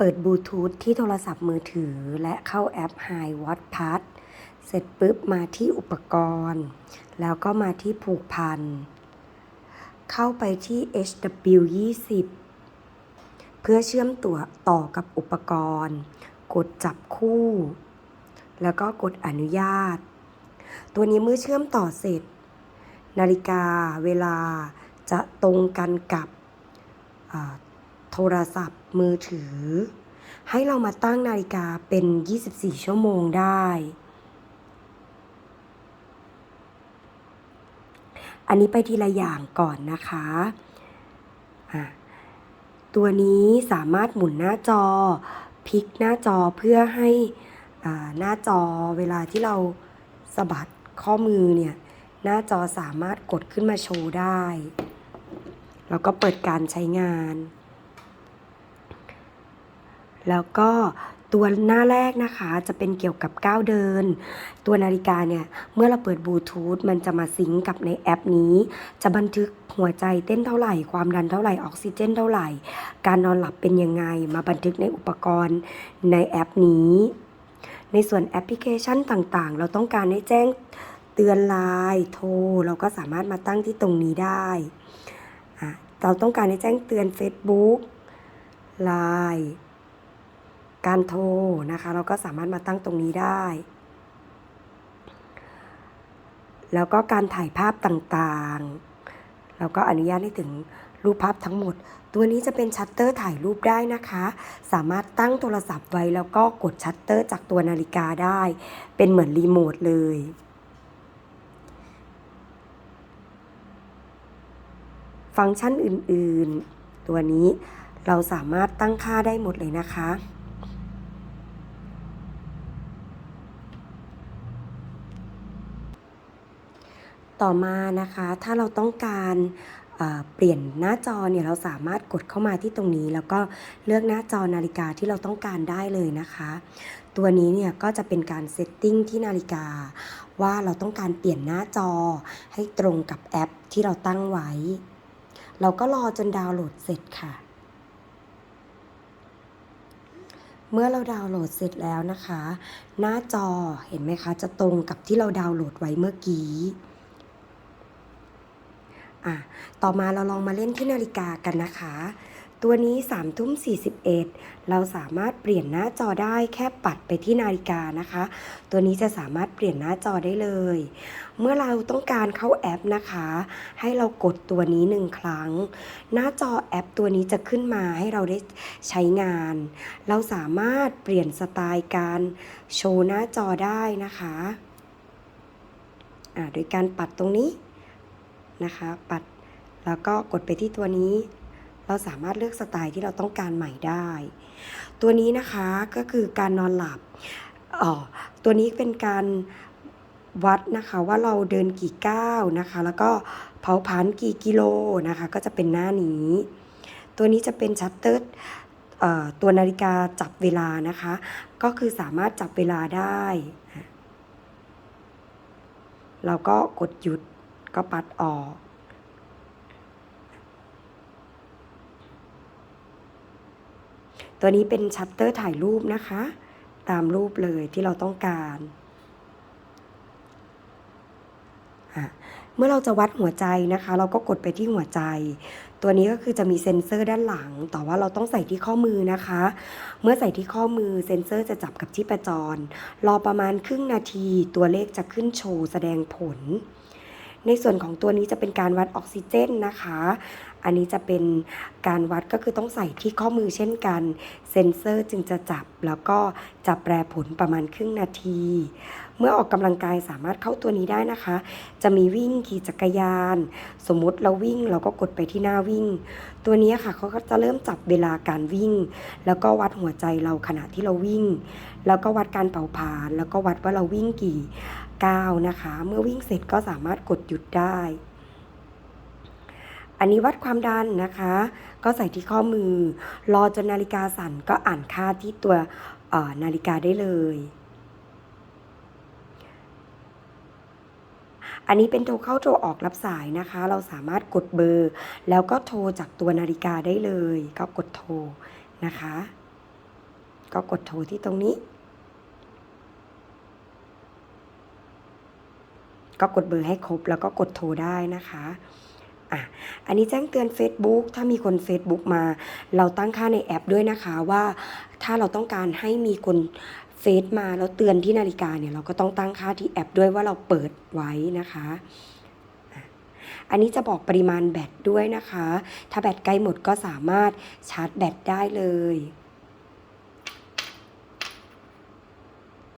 เปิดบลูทูธที่โทรศัพท์มือถือและเข้าแอป Hi Watch Pass เสร็จปุ๊บมาที่อุปกรณ์ แล้วก็มาที่ผูกพัน เข้าไปที่ HW20 เพื่อเชื่อมตัวต่อกับอุปกรณ์ กดจับคู่ แล้วก็กดอนุญาต ตัวนี้เมื่อเชื่อมต่อเสร็จ นาฬิกาเวลาจะตรงกันกับ โทรศัพท์มือถือ ให้เรามาตั้งนาฬิกาเป็น 24 ชั่วโมงได้ อันนี้ไปทีละอย่างก่อนนะคะะตัวนี้สามารถหมุนหน้าจอพลิกหน้าจอเพื่อให้หน้าจอเวลาที่เราสะบัดข้อมือเนี่ยหน้าจอสามารถกดขึ้นมาโชว์ได้ แล้วก็เปิดการใช้งาน แล้วก็ตัวหน้าแรกนะคะจะเป็นเกี่ยวกับก้าวเดิน ตัวนาฬิกาเนี่ย เมื่อเราเปิดบลูทูธมันจะมาซิงกับในแอปนี้ จะบันทึกหัวใจเต้นเท่าไหร่ ความดันเท่าไหร่ ออกซิเจนเท่าไหร่ การนอนหลับเป็นยังไง มาบันทึกในอุปกรณ์ในแอปนี้ ในส่วนแอปพลิเคชันต่างๆ เราต้องการให้แจ้งเตือนไลน์โทร เราก็สามารถมาตั้งที่ตรงนี้ได้ เราต้องการให้แจ้งเตือน Facebook ไลน์ การโทรนะคะ เราก็สามารถมาตั้งตรงนี้ได้ แล้วก็การถ่ายภาพต่างๆ เราก็อนุญาตให้ถึงรูปภาพทั้งหมด ตัวนี้จะเป็นชัตเตอร์ถ่ายรูปได้นะคะ สามารถตั้งโทรศัพท์ไว้แล้วก็กดชัตเตอร์จากตัวนาฬิกาได้ เป็นเหมือนรีโมทเลยฟังก์ชันอื่นๆ ตัวนี้เราสามารถตั้งค่าได้หมดเลยนะคะ ต่อมานะคะถ้าเราต้องการเปลี่ยนหน้าจอเนี่ยเราสามารถกดเข้ามาที่ตรงนี้ แล้วก็เลือกหน้าจอนาฬิกาที่เราต้องการได้เลยนะคะ ตัวนี้เนี่ยก็จะเป็นการเซตติ้งที่นาฬิกา ว่าเราต้องการเปลี่ยนหน้าจอ ให้ตรงกับแอปที่เราตั้งไว้ เราก็รอจนดาวน์โหลดเสร็จค่ะ เมื่อเราดาวน์โหลดเสร็จแล้วนะคะ หน้าจอเห็นไหมคะจะตรงกับที่เราดาวน์โหลดไว้เมื่อกี้ อะต่อมาเราลองมาเล่นที่นาฬิกากันนะคะ ตัวนี้3ทุ่ม41 เราสามารถเปลี่ยนหน้าจอได้แค่ปัดไปที่นาฬิกานะคะ ตัวนี้จะสามารถเปลี่ยนหน้าจอได้เลย เมื่อเราต้องการเข้าแอปนะคะ ให้เรากดตัวนี้หนึ่งครั้ง หน้าจอแอปตัวนี้จะขึ้นมาให้เราได้ใช้งาน เราสามารถเปลี่ยนสไตล์การโชว์หน้าจอได้นะคะ อ่าโดยการปัดตรงนี้ นะคะ ปัดแล้วก็กดไปที่ตัวนี้ เราสามารถเลือกสไตล์ที่เราต้องการใหม่ได้ ตัวนี้นะคะก็คือการนอนหลับอ๋อตัวนี้เป็นการวัดนะคะว่าเราเดินกี่ก้าวนะคะ แล้วก็เผาผลาญกี่กิโลนะคะ ก็จะเป็นหน้านี้ ตัวนี้จะเป็นชัตเตอร์ตัวนาฬิกาจับเวลานะคะ ก็คือสามารถจับเวลาได้ เราก็กดหยุด ก็ปัดออก ตัวนี้เป็นชัตเตอร์ถ่ายรูปนะคะ ตามรูปเลยที่เราต้องการเมื่อเราจะวัดหัวใจนะคะ เราก็กดไปที่หัวใจ ตัวนี้ก็คือจะมีเซ็นเซอร์ด้านหลัง แต่ว่าเราต้องใส่ที่ข้อมือนะคะ เมื่อใส่ที่ข้อมือเซ็นเซอร์จะจับกับที่ประจร รอประมาณครึ่งนาทีตัวเลขจะขึ้นโชว์แสดงผล ในส่วนของตัวนี้จะเป็นการวัดออกซิเจนนะคะ อันนี้จะเป็นการวัดก็คือต้องใส่ที่ข้อมือเช่นกัน เซ็นเซอร์จึงจะจับแล้วก็จะแปลผลประมาณครึ่งนาที เมื่อออกกำลังกายสามารถเข้าตัวนี้ได้นะคะ จะมีวิ่งขี่จักรยาน สมมุติเราวิ่งเราก็กดไปที่หน้าวิ่ง ตัวนี้ค่ะเขาก็จะเริ่มจับเวลาการวิ่ง แล้วก็วัดหัวใจเราขณะที่เราวิ่ง แล้วก็วัดการเป่าผลาญแล้วก็วัดว่าเราวิ่งกี่ก้าวนะคะ เมื่อวิ่งเสร็จก็สามารถกดหยุดได้อันนี้วัดความดันนะคะ ก็ใส่ที่ข้อมือ รอจนนาฬิกาสั่นก็อ่านค่าที่ตัวนาฬิกาได้เลย อันนี้เป็นโทรเข้าโทรออกรับสายนะคะ เราสามารถกดเบอร์ แล้วก็โทรจากตัวนาฬิกาได้เลย ก็กดโทรนะคะ ก็กดโทรที่ตรงนี้ ก็กดเบอร์ให้ครบแล้วก็กดโทรได้นะคะอะ อันนี้แจ้งเตือน Facebook ถ้ามีคน Facebook มา เราตั้งค่าในแอปด้วยนะคะว่าถ้าเราต้องการให้มีคน เฟซมาแล้วเตือนที่นาฬิกาเนี่ยเราก็ต้องตั้งค่าที่แอปด้วยว่าเราเปิดไว้นะคะอะอันนี้จะบอกปริมาณแบตด้วยนะคะ ถ้าแบตใกล้หมดก็สามารถชาร์จแบตได้เลย